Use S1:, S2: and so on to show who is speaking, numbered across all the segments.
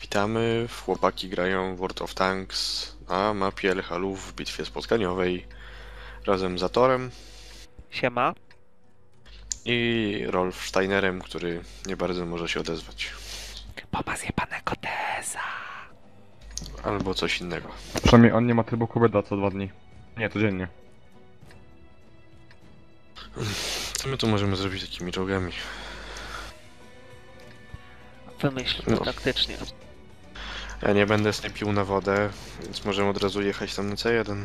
S1: Witamy, chłopaki grają w World of Tanks na mapie Elhalów w bitwie spotkaniowej razem z Atorem
S2: Siema.
S1: i Rolf Steinerem, który nie bardzo może się odezwać.
S2: Bo ma zjebanego teza.
S1: Albo coś innego.
S3: Przynajmniej on nie ma trybu kubeda co dwa dni. Nie, codziennie.
S1: Co my tu możemy zrobić takimi czołgami?
S2: Wymyśl to
S1: No.
S2: taktycznie.
S1: Ja nie będę snajpił na wodę, więc możemy od razu jechać tam na C1.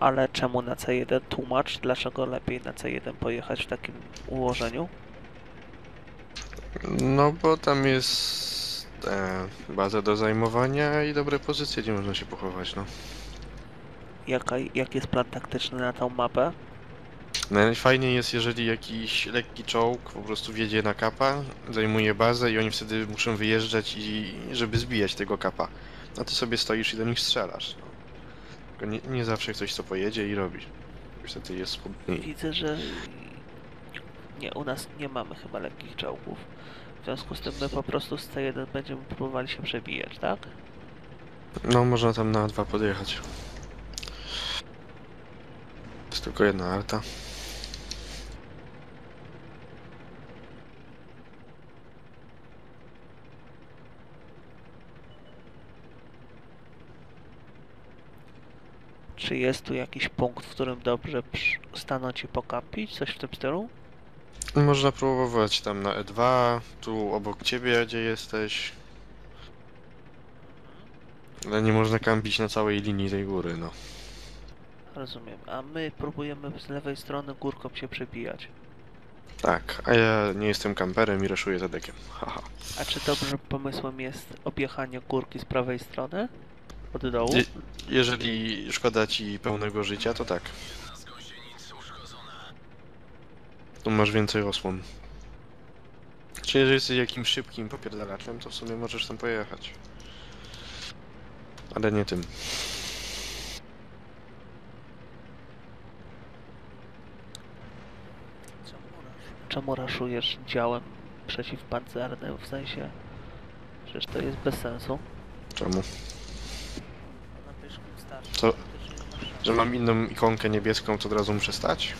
S2: Ale czemu na C1 tłumacz? Dlaczego lepiej na C1 pojechać w takim ułożeniu?
S1: No bo tam jest e, baza do zajmowania i dobre pozycje, gdzie można się pochować, no.
S2: Jaka, jaki jest plan taktyczny na tą mapę?
S1: Najfajniej jest, jeżeli jakiś lekki czołg po prostu wjedzie na kapa, zajmuje bazę i oni wtedy muszą wyjeżdżać i żeby zbijać tego kapa. A ty sobie stoisz i do nich strzelasz. No. Tylko nie, nie zawsze ktoś co pojedzie i robi. Niestety jest smutniej.
S2: Widzę, że nie, u nas nie mamy chyba lekkich czołgów. W związku z tym my po prostu z C1 będziemy próbowali się przebijać, tak?
S1: No można tam na dwa podjechać. Tylko jedna arta.
S2: Czy jest tu jakiś punkt, w którym dobrze stanąć i pokampić? Coś w tym stylu?
S1: Można próbować tam na E2, tu obok ciebie, gdzie jesteś. Ale nie można kampić na całej linii tej góry, no.
S2: Rozumiem. A my próbujemy z lewej strony górką się przebijać.
S1: Tak, a ja nie jestem kamperem i raszuję za dekiem. Haha.
S2: A czy dobrym pomysłem jest objechanie górki z prawej strony? Od dołu?
S1: Je- jeżeli szkoda ci pełnego życia, to tak. Tu masz więcej osłon. Czy jeżeli jesteś jakimś szybkim popierdalaczem, to w sumie możesz tam pojechać. Ale nie tym.
S2: Czemu raszujesz działem przeciwpancernym? W sensie, przecież to jest bez sensu.
S1: Czemu?
S2: Na starszy.
S1: Co? Że mam inną ikonkę niebieską, to od razu muszę stać?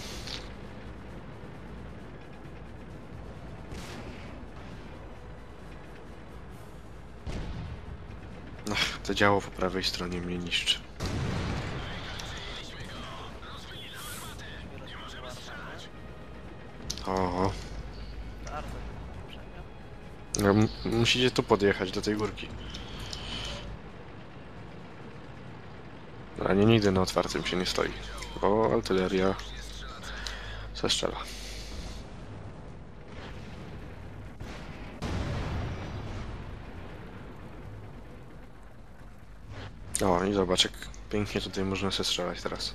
S1: Ach, to działo po prawej stronie mnie niszczy. O,
S2: Bardzo
S1: no, m- musicie tu podjechać do tej górki. A nie nigdy na otwartym się nie stoi. O, artyleria zestrzela. O, i zobacz jak pięknie tutaj można się strzelać teraz.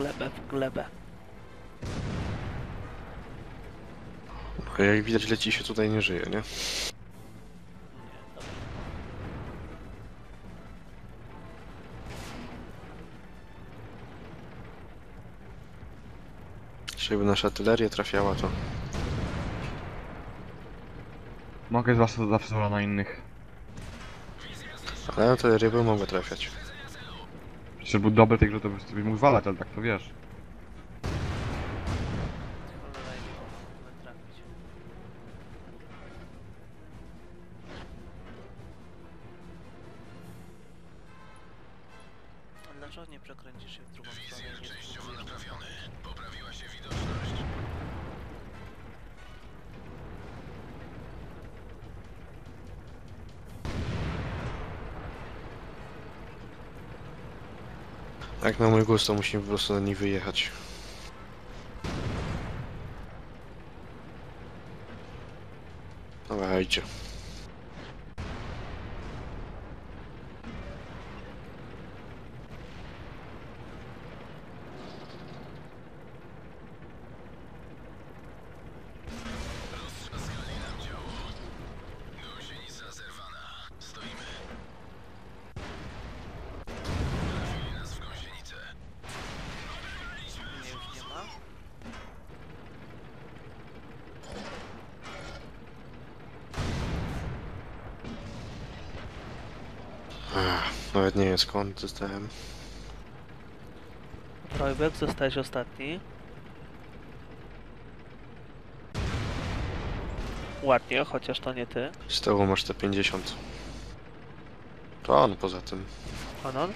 S2: glebę, w glebę.
S1: jak widać leci się tutaj nie żyje, nie? Żeby nasza artyleria trafiała, to...
S3: Mogę zawsze, zawsze na innych.
S1: Ale artyleria by mogła trafiać.
S3: Przecież był dobry tej grze, to byś sobie mógł walać, ale tak to wiesz.
S2: Cholera, jak mogę trafić. Dlaczego nie przekręcisz się w drugą stronę i nie spróbujesz?
S1: Jak na mój gust, to musimy po prostu na nich wyjechać. Dawajcie.
S2: Nie, już nie ma.
S1: Ech, nawet nie wiem skąd dostałem.
S2: Trojbek, zostałeś ostatni. Ładnie, chociaż to nie ty.
S1: Z tyłu masz te 50. To on poza tym.
S2: Anon?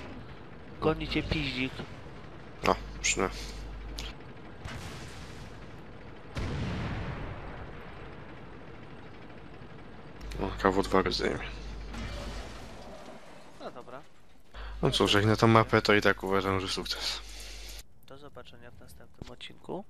S2: Goni cię piździk.
S1: No, przynę. O, KW2 zdejmie. No cóż, jak na tą mapę, to i tak uważam, że sukces.
S2: Do zobaczenia w następnym odcinku.